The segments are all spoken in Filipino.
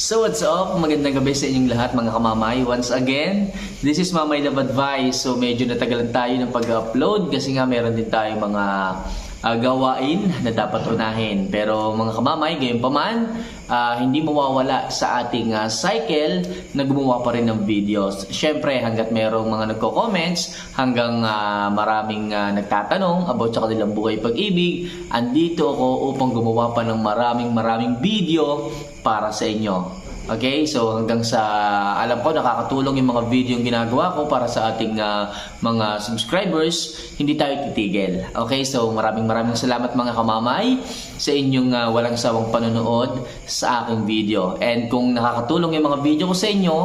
So what's up? Magandang gabi sa inyong lahat mga kamamay. Once again, this is Mamay Love Advice. So medyo natagalan tayo ng pag-upload kasi nga meron din tayo mga ah, gawain na dapat unahin. Pero mga kamamay, gayon pa man, ah, hindi mawawala sa ating ah, cycle na gumawa pa rin ng videos. Siyempre, hanggat merong mga nagko-comments, hanggang ah, maraming ah, nagtatanong about sa kanilang buhay pag-ibig, andito ako upang gumawa pa ng maraming maraming video para sa inyo. Okay, so hanggang sa alam ko nakakatulong yung mga video yung ginagawa ko para sa ating ah, mga subscribers, hindi tayo titigil. Okay, so maraming maraming salamat mga kamamay sa inyong ah, walang sawang panonood sa aking video. And kung nakakatulong yung mga video ko sa inyo,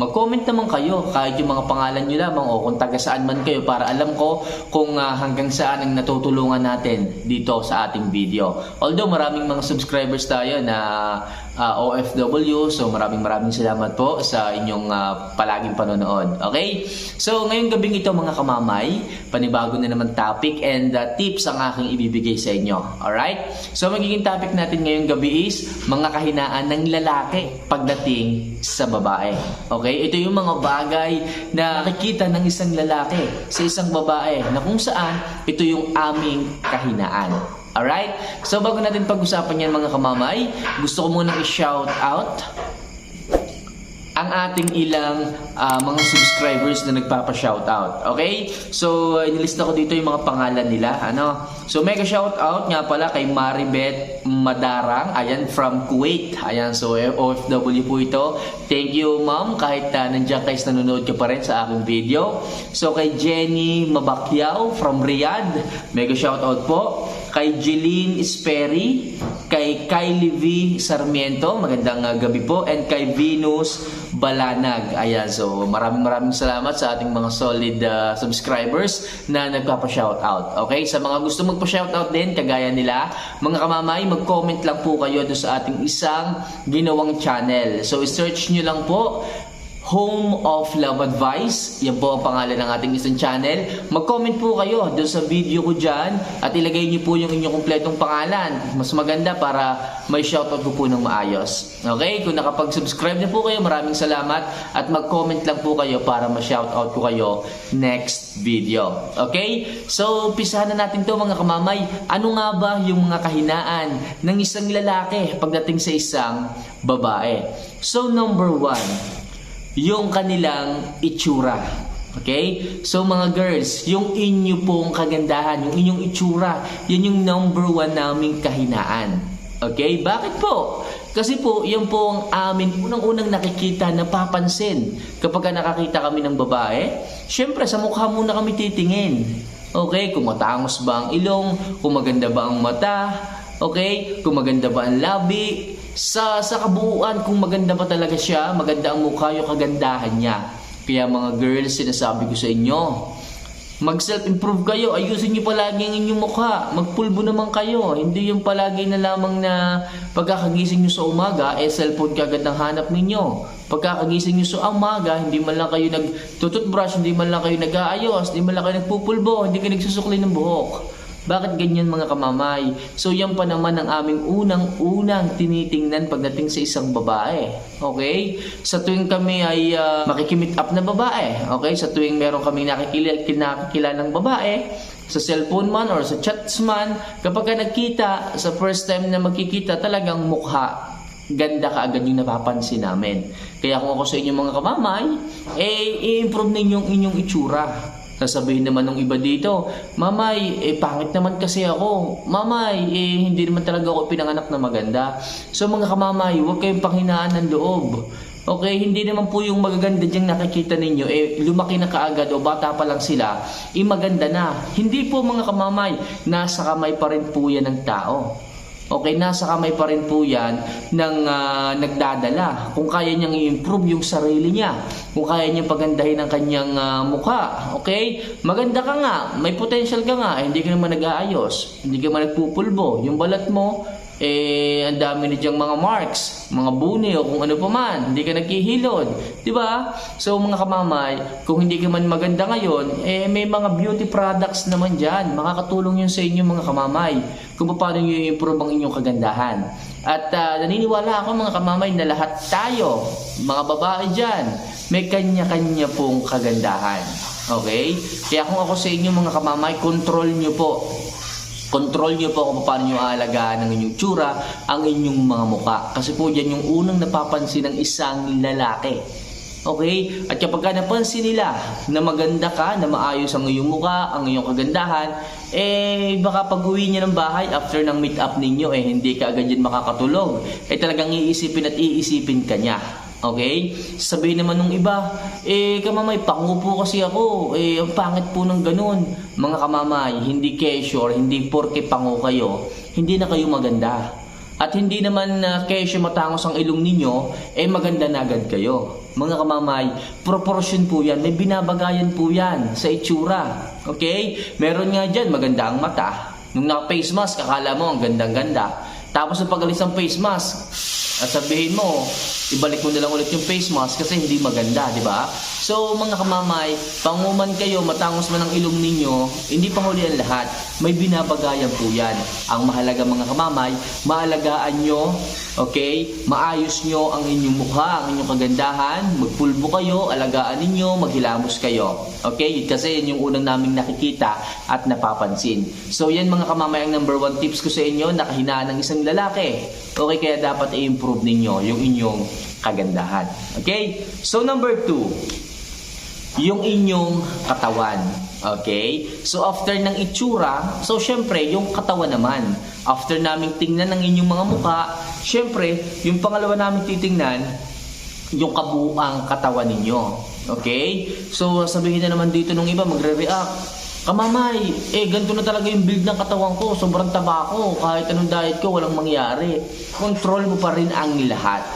mag-comment naman kayo kahit yung mga pangalan nyo lamang o kung taga saan man kayo para alam ko kung ah, hanggang saan ang natutulungan natin dito sa ating video. Although maraming mga subscribers tayo na ah, OFW, so maraming maraming salamat po sa inyong ah, palaging panonood. Okay? So ngayong gabing ito mga kamamay, panibago na naman topic and ah, tips ang aking ibibigay sa inyo. Alright? So magiging topic natin ngayong gabi is mga kahinaan ng lalaki pagdating sa babae. Okay? Ito yung mga bagay na nakikita ng isang lalaki sa isang babae na kung saan ito yung aming kahinaan. Alright? So bago natin pag-usapan yan mga kamamay, gusto ko munang i-shout out ang ating ilang ah, mga subscribers na nagpapa-shoutout. Okay? So, inilista ko dito yung mga pangalan nila. Ano? So, mega shoutout nga pala kay Maribeth Madarang. Ayan, from Kuwait. Ayan, so OFW po ito. Thank you, ma'am. Kahit uh, nandiyan kayo nanonood ka pa rin sa aking video. So, kay Jenny Mabakyaw from Riyadh. Mega shoutout po. Kay Jeline Esperi. Kay Kylie V. Sarmiento. Magandang uh, gabi po. And kay Venus Balanag. Ayan, so maraming maraming salamat sa ating mga solid uh, subscribers na nagpapa-shoutout. Okay? Sa mga gusto magpa-shoutout din, kagaya nila, mga kamamay, mag-comment lang po kayo doon sa ating isang ginawang channel. So, search nyo lang po Home of Love Advice. Yan po ang pangalan ng ating isang channel. Mag-comment po kayo doon sa video ko dyan at ilagay niyo po yung inyong kumpletong pangalan. Mas maganda para may shoutout ko po ng maayos. Okay? Kung nakapag-subscribe na po kayo, maraming salamat at mag-comment lang po kayo para ma-shoutout ko kayo next video. Okay? So, pisahan na natin to mga kamamay. Ano nga ba yung mga kahinaan ng isang lalaki pagdating sa isang babae? So, number one, yung kanilang itsura. Okay? So mga girls, yung inyo pong kagandahan, yung inyong itsura, yan yung number one naming kahinaan. Okay? Bakit po? Kasi po, yan po ang amin unang-unang nakikita, napapansin. Kapag nakakita kami ng babae, syempre sa mukha muna kami titingin. Okay? Kung matangos ba ang ilong, kung maganda ba ang mata, okay? Kung maganda ba ang labi, sa sa kabuuan kung maganda ba talaga siya, maganda ang mukha yung kagandahan niya. Kaya mga girls, sinasabi ko sa inyo, mag self-improve kayo, ayusin niyo palagi ang inyong mukha, magpulbo naman kayo, hindi yung palagi na lamang na pagkakagising niyo sa umaga, eh cellphone kagad ang hanap ninyo. Pagkakagising niyo sa umaga, hindi man lang kayo nagtututbrush, hindi man lang kayo nag-aayos, hindi man lang kayo nagpupulbo, hindi kayo nagsusukli ng buhok. Bakit ganyan mga kamamay? So yan pa naman ang aming unang-unang tinitingnan pagdating sa isang babae. Okay? Sa tuwing kami ay uh, makikimit up na babae. Okay? Sa tuwing meron kaming nakikila, nakikilalang babae, sa cellphone man or sa chats man, kapag ka nagkita, sa first time na magkikita, talagang mukha ganda ka agad yung napapansin namin. Kaya kung ako sa inyo mga kamamay, eh, i-improve ninyong inyong itsura. Sasabihin naman ng iba dito, Mamay, eh pangit naman kasi ako. Mamay, eh hindi naman talaga ako pinanganak na maganda. So mga kamamay, huwag kayong panghinaan ng loob. Okay, hindi naman po yung magaganda diyang nakikita ninyo, eh lumaki na kaagad o bata pa lang sila, eh maganda na. Hindi po mga kamamay, nasa kamay pa rin po yan ng tao. Okay, nasa kamay pa rin po yan ng ah, nagdadala. Kung kaya niyang i-improve yung sarili niya, kung kaya niyang pagandahin ang kanyang ah, mukha, okay? Maganda ka nga, may potential ka nga, eh, hindi ka naman nag-aayos, hindi ka naman nagpupulbo. Yung balat mo, eh, ang dami na mga marks, mga buni o kung ano pa man, hindi ka nagkihilod. Di ba? So mga kamamay, kung hindi ka man maganda ngayon, eh may mga beauty products naman dyan. Makakatulong yun sa inyo mga kamamay kung paano nyo i-improve ang inyong kagandahan. At ah, naniniwala ako mga kamamay na lahat tayo, mga babae dyan, may kanya-kanya pong kagandahan. Okay? Kaya kung ako sa inyo mga kamamay, control nyo po Control nyo po kung paano nyo aalagaan ng inyong tsura, ang inyong mga muka. Kasi po yan yung unang napapansin ng isang lalaki. Okay? At kapag ka napansin nila na maganda ka, na maayos ang iyong muka, ang iyong kagandahan, eh baka pag uwi niya ng bahay after ng meet up ninyo, eh hindi ka agad yan makakatulog. Eh talagang iisipin at iisipin ka niya. Okay? Sabihin naman nung iba, eh kamamay, pango po kasi ako. Eh, ang pangit po ng ganun. Mga kamamay, hindi kesyo or hindi porke pango kayo, hindi na kayo maganda. At hindi naman na kesyo matangos ang ilong ninyo, eh maganda na agad kayo. Mga kamamay, proportion po yan. May binabagayan po yan sa itsura. Okay? Meron nga dyan, maganda ang mata. Nung naka-face mask, akala mo ang gandang-ganda. Tapos nung pagalis ng face mask, at sabihin mo, ibalik mo na lang ulit yung face mask kasi hindi maganda, di ba? So, mga kamamay, panguman kayo, matangos man ang ilong ninyo, hindi pa huli ang lahat. May binabagayan po yan. Ang mahalaga mga kamamay, maalagaan nyo, okay? Maayos nyo ang inyong mukha, ang inyong kagandahan, magpulbo kayo, alagaan ninyo, maghilamos kayo. Okay? Kasi yan yung unang naming nakikita at napapansin. So, yan mga kamamay, ang number one tips ko sa inyo, nakahinaan ng isang lalaki. Okay, kaya dapat i-improve ninyo yung inyong kagandahan. Okay? So, number two, yung inyong katawan. Okay? So, after ng itsura, so syempre, yung katawan naman. After naming tingnan ng inyong mga mukha, syempre, yung pangalawa namin titingnan, yung kabuang katawan ninyo. Okay? So, sabihin na naman dito nung iba, magre-react. Kamamay, eh ganito na talaga yung build ng katawan ko. Sobrang taba ko. Kahit anong diet ko, walang mangyari. Control mo pa rin ang lahat.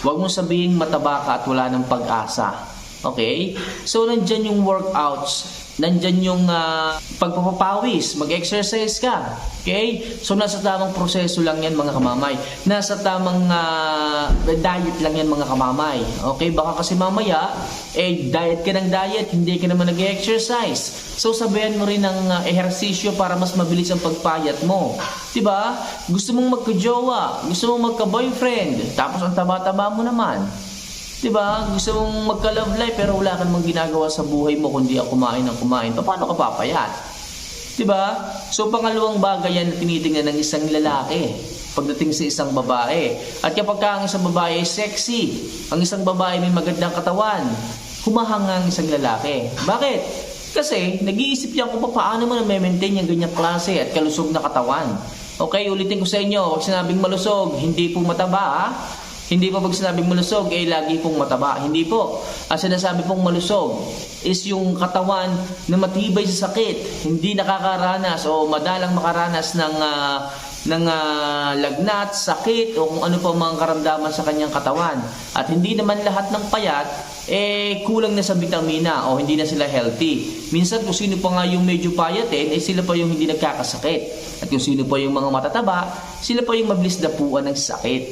Huwag mo sabihin mataba ka at wala ng pag-asa. Okay? So, nandyan yung workouts. Nandyan yung ah, pagpapapawis. Mag-exercise ka. Okay? So, nasa tamang proseso lang yan mga kamamay. Nasa tamang ah, diet lang yan mga kamamay. Okay? Baka kasi mamaya, eh, diet ka ng diet, hindi ka naman nag-exercise. So, sabayan mo rin ng ah, ehersisyo para mas mabilis ang pagpayat mo. ba? Gusto mong magka-jowa, gusto mong magka-boyfriend, tapos ang taba-taba mo naman. 'Di ba? Gusto mong magka-love life pero wala kang mang ginagawa sa buhay mo kundi ang kumain ng kumain. Paano ka papayat? 'Di ba? So pangalawang bagay yan na tinitingnan ng isang lalaki pagdating sa isang babae. At kapag ka ang isang babae sexy, ang isang babae may magandang katawan, humahanga ang isang lalaki. Bakit? Kasi nag-iisip yan kung paano mo na maintain yung ganyang klase at kalusog na katawan. Okay, ulitin ko sa inyo, pag sinabing malusog, hindi po mataba ha? Hindi po pag sinabing malusog, eh lagi pong mataba. Hindi po. Ang sinasabi pong malusog is yung katawan na matibay sa sakit, hindi nakakaranas o madalang makaranas ng ah, ng ah, lagnat, sakit o kung ano pa mga karamdaman sa kanyang katawan. At hindi naman lahat ng payat eh kulang na sa vitamina o hindi na sila healthy. Minsan kung sino pa nga yung medyo payatin, eh sila pa yung hindi nagkakasakit. At kung sino pa yung mga matataba, sila pa yung mabilis dapuan ng sakit.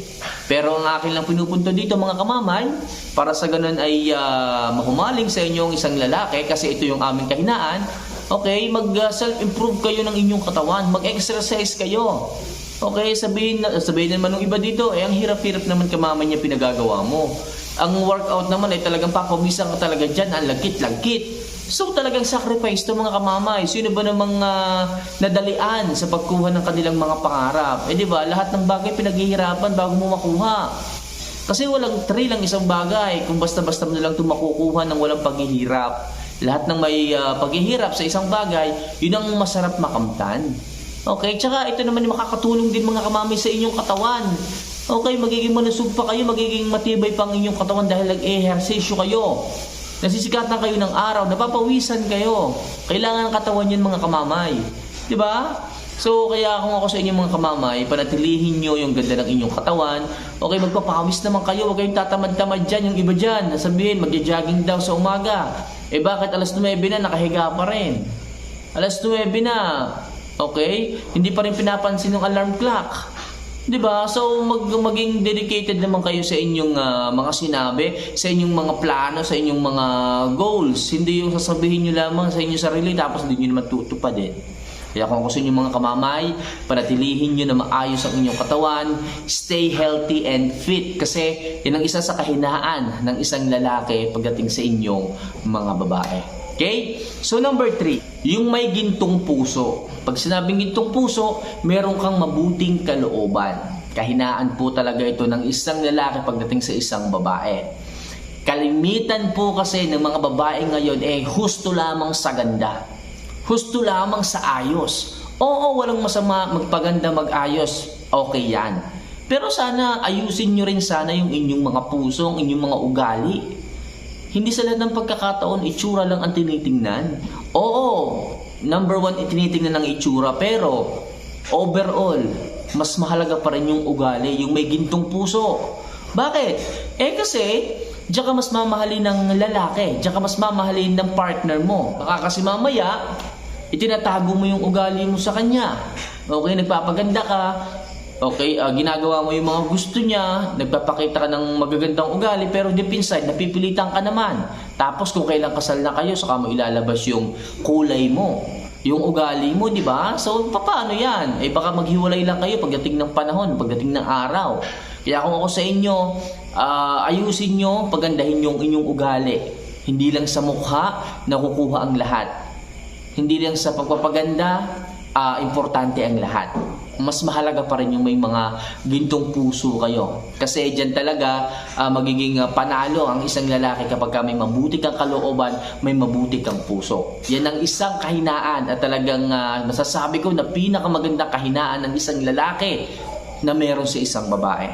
Pero ang akin lang pinupunto dito mga kamamay, para sa ganun ay ah, mahumaling sa inyong isang lalaki kasi ito yung aming kahinaan, okay, mag-self-improve kayo ng inyong katawan, mag-exercise kayo. Okay, sabihin, sabihin naman ng iba dito, eh ang hirap-hirap naman kamamay niya pinagagawa mo. Ang workout naman ay talagang papawisan talaga dyan, ang lagkit-lagkit. So talagang sacrifice to mga kamamay. Sino ba namang ah, nadalian sa pagkuha ng kanilang mga pangarap? Eh di ba, lahat ng bagay pinaghihirapan bago mo makuha. Kasi walang tree lang isang bagay kung basta-basta mo lang ito makukuha ng walang paghihirap. Lahat ng may ah, paghihirap sa isang bagay, yun ang masarap makamtan. Okay, tsaka ito naman yung makakatulong din mga kamamay sa inyong katawan. Okay, magiging malusog pa kayo, magiging matibay pa ang inyong katawan dahil nag-ehersesyo kayo. Nasisikatan kayo ng araw, napapawisan kayo. Kailangan ng katawan yan mga kamamay. ba? So, kaya kung ako sa inyo mga kamamay, panatilihin nyo yung ganda ng inyong katawan. Okay, magpapawis naman kayo. Huwag kayong tatamad-tamad dyan. Yung iba dyan, sabihin, magja-jogging daw sa umaga. Eh bakit alas 9 na, nakahiga pa rin? Alas 9 na. Okay? Hindi pa rin pinapansin yung alarm clock. 'Di ba? So mag maging dedicated naman kayo sa inyong ah, mga sinabi, sa inyong mga plano, sa inyong mga goals. Hindi yung sasabihin niyo lamang sa inyong sarili tapos hindi niyo naman tutupadin. Kaya kung gusto niyo mga kamamay, panatilihin niyo na maayos ang inyong katawan, stay healthy and fit kasi yan ang isa sa kahinaan ng isang lalaki pagdating sa inyong mga babae. Okay? So number three, yung may gintong puso. Pag sinabing gintong puso, meron kang mabuting kalooban. Kahinaan po talaga ito ng isang lalaki pagdating sa isang babae. Kalimitan po kasi ng mga babae ngayon eh husto lamang sa ganda. Husto lamang sa ayos. Oo, walang masama magpaganda, mag-ayos. Okay yan. Pero sana ayusin nyo rin sana yung inyong mga puso, inyong mga ugali. Hindi sa lahat ng pagkakataon, itsura lang ang tinitingnan. Oo, number one, itinitingnan ng itsura. Pero, overall, mas mahalaga pa rin yung ugali, yung may gintong puso. Bakit? Eh kasi, diyan ka mas mamahalin ng lalaki, diyan ka mas mamahalin ng partner mo. Baka kasi mamaya, itinatago mo yung ugali mo sa kanya. Okay, nagpapaganda ka, Okay, ah, ginagawa mo yung mga gusto niya, nagpapakita ka ng magagandang ugali, pero deep inside, napipilitan ka naman. Tapos kung kailan kasal na kayo, saka mo ilalabas yung kulay mo, yung ugali mo, di ba? So, paano yan? Eh, baka maghiwalay lang kayo pagdating ng panahon, pagdating ng araw. Kaya kung ako sa inyo, ah, ayusin nyo, pagandahin yung inyong ugali. Hindi lang sa mukha, nakukuha ang lahat. Hindi lang sa pagpapaganda, ah, importante ang lahat. Mas mahalaga pa rin yung may mga gintong puso kayo. Kasi dyan talaga ah, magiging ah, panalo ang isang lalaki kapag ka may mabuti kang kalooban, may mabuti kang puso. Yan ang isang kahinaan at talagang ah, masasabi ko na pinakamagandang kahinaan ng isang lalaki na meron sa isang babae.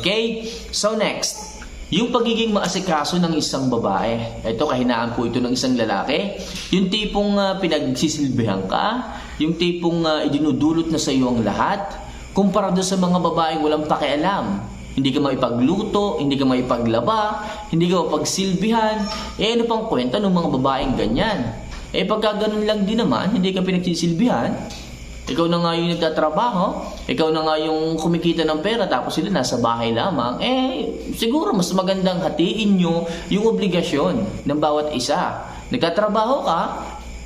Okay? So next, yung pagiging maasikaso ng isang babae, ito kahinaan po ito ng isang lalaki, yung tipong uh, pinagsisilbihan ka, yung tipong uh, idinudulot na sa iyo ang lahat, kumpara doon sa mga babaeng walang pakialam. Hindi ka maipagluto, hindi ka maipaglaba, hindi ka mapagsilbihan. Eh ano pang kwenta ng mga babaeng ganyan? Eh pagka ganun lang din naman, hindi ka pinagsisilbihan, ikaw na nga yung nagtatrabaho, ikaw na nga yung kumikita ng pera tapos sila nasa bahay lamang, eh siguro mas magandang hatiin nyo yung obligasyon ng bawat isa. Nagtatrabaho ka,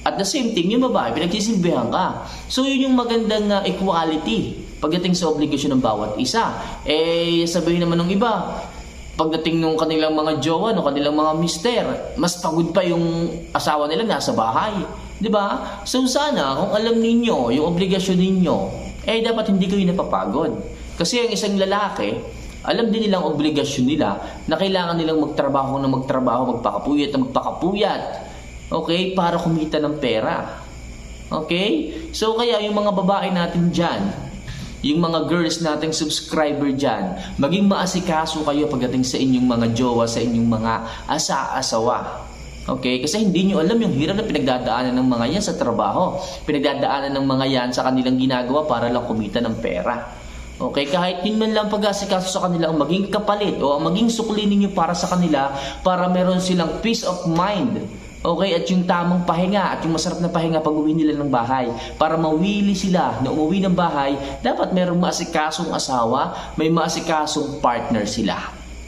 at the same thing, yung babae, pinagsisilbihan ka. So yun yung magandang uh, equality pagdating sa obligasyon ng bawat isa. Eh sabihin naman ng iba, pagdating ng kanilang mga jowa, no kanilang mga mister, mas pagod pa yung asawa nila nasa bahay. 'Di ba? So sana kung alam ninyo yung obligasyon ninyo, eh dapat hindi kayo napapagod. Kasi ang isang lalaki, alam din nilang obligasyon nila na kailangan nilang magtrabaho na magtrabaho, magpakapuyat na magpakapuyat. Okay? Para kumita ng pera. Okay? So kaya yung mga babae natin dyan, yung mga girls nating subscriber dyan, maging maasikaso kayo pagdating sa inyong mga jowa, sa inyong mga asa-asawa. Okay? Kasi hindi nyo alam yung hirap na pinagdadaanan ng mga yan sa trabaho. Pinagdadaanan ng mga yan sa kanilang ginagawa para lang kumita ng pera. Okay, kahit yun man lang pag-asikaso sa kanila ang maging kapalit o ang maging sukli ninyo para sa kanila para meron silang peace of mind. Okay, at yung tamang pahinga at yung masarap na pahinga pag uwi nila ng bahay. Para mawili sila na umuwi ng bahay, dapat merong maasikasong asawa, may maasikasong partner sila.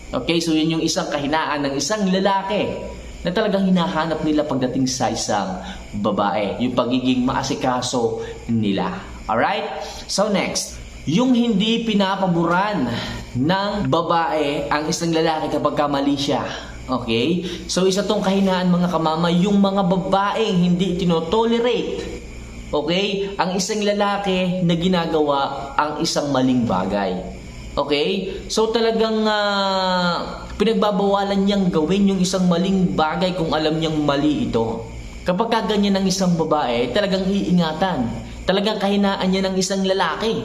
Okay, so yun yung isang kahinaan ng isang lalaki na talagang hinahanap nila pagdating sa isang babae. Yung pagiging maasikaso nila. Alright? So next, yung hindi pinapaboran ng babae ang isang lalaki kapag kamali siya. Okay? So isa tong kahinaan mga kamama, yung mga babaeng hindi tinotolerate Okay? Ang isang lalaki na ginagawa ang isang maling bagay. Okay? So talagang ah, pinagbabawalan niyang gawin yung isang maling bagay kung alam niyang mali ito. Kapag ka ganyan ng isang babae, talagang iingatan. Talagang kahinaan niya ng isang lalaki.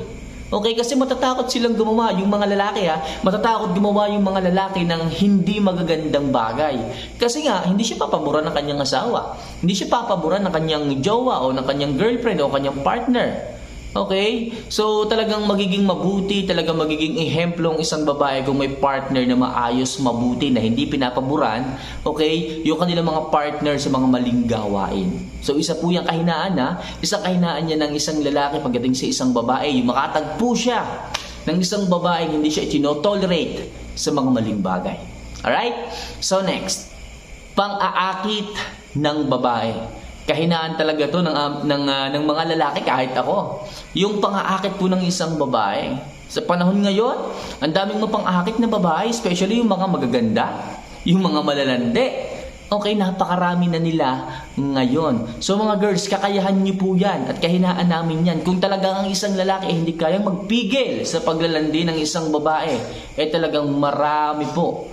Okay, kasi matatakot silang gumawa, yung mga lalaki ha, matatakot gumawa yung mga lalaki ng hindi magagandang bagay. Kasi nga, hindi siya papaboran ng kanyang asawa. Hindi siya papaboran ng kanyang jowa o ng kanyang girlfriend o kanyang partner. Okay? So, talagang magiging mabuti, talagang magiging ehemplo ang isang babae kung may partner na maayos, mabuti, na hindi pinapaboran, okay? Yung kanilang mga partner sa mga maling gawain. So, isa po yung kahinaan na, isang kahinaan niya ng isang lalaki pagdating sa isang babae, yung makatagpo siya ng isang babae hindi siya itinotolerate sa mga maling bagay. Alright? So next, pang-aakit ng babae. Kahinaan talaga to ng, um, ng, ah, ng mga lalaki kahit ako. Yung pang-aakit po ng isang babae. Sa panahon ngayon, ang daming mga pang-aakit na babae, especially yung mga magaganda, yung mga malalande. Okay, napakarami na nila ngayon. So mga girls, kakayahan niyo po yan at kahinaan namin yan. Kung talagang ang isang lalaki ay hindi kayang magpigil sa paglalandi ng isang babae, eh talagang marami po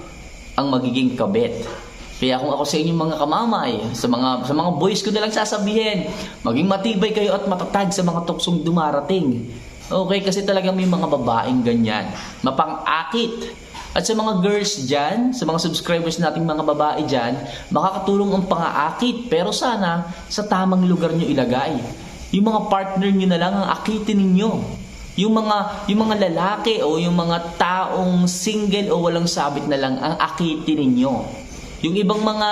ang magiging kabit. Kaya kung ako sa inyong mga kamamay, sa mga sa mga boys ko na lang sasabihin, maging matibay kayo at matatag sa mga tuksong dumarating. Okay, kasi talagang may mga babaeng ganyan. Mapang-akit. At sa mga girls dyan, sa mga subscribers nating mga babae dyan, makakatulong ang pang-aakit. Pero sana, sa tamang lugar nyo ilagay. Yung mga partner nyo na lang ang akitin ninyo. Yung mga yung mga lalaki o yung mga taong single o walang sabit na lang ang akitin ninyo. Yung ibang mga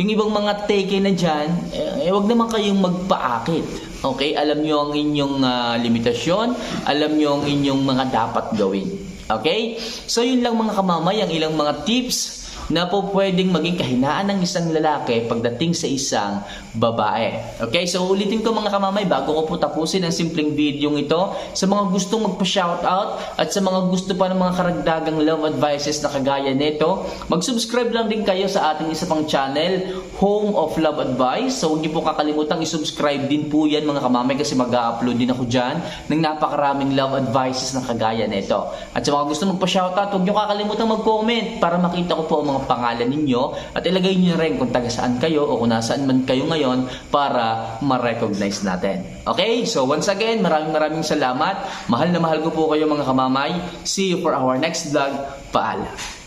yung ibang mga take na diyan, eh, eh wag naman kayong magpaakit. Okay? Alam niyo ang inyong ah, limitasyon, alam niyo ang inyong mga dapat gawin. Okay? So yun lang mga kamamay ang ilang mga tips na po pwedeng maging kahinaan ng isang lalaki pagdating sa isang babae. Okay, so ulitin ko mga kamamay bago ko po tapusin ang simpleng video ito sa mga gustong magpa-shoutout at sa mga gusto pa ng mga karagdagang love advices na kagaya nito, mag-subscribe lang din kayo sa ating isa pang channel, Home of Love Advice. So huwag niyo po kakalimutang i-subscribe din po yan mga kamamay kasi mag-upload din ako dyan ng napakaraming love advices na kagaya nito. At sa mga gusto magpa-shoutout, huwag niyo kakalimutan mag-comment para makita ko po ang mga pangalan ninyo at ilagay niyo rin kung taga saan kayo o kung nasaan man kayo ngayon para ma-recognize natin. Okay? So once again, maraming maraming salamat. Mahal na mahal ko po kayo mga kamamay. See you for our next vlog. Paalam.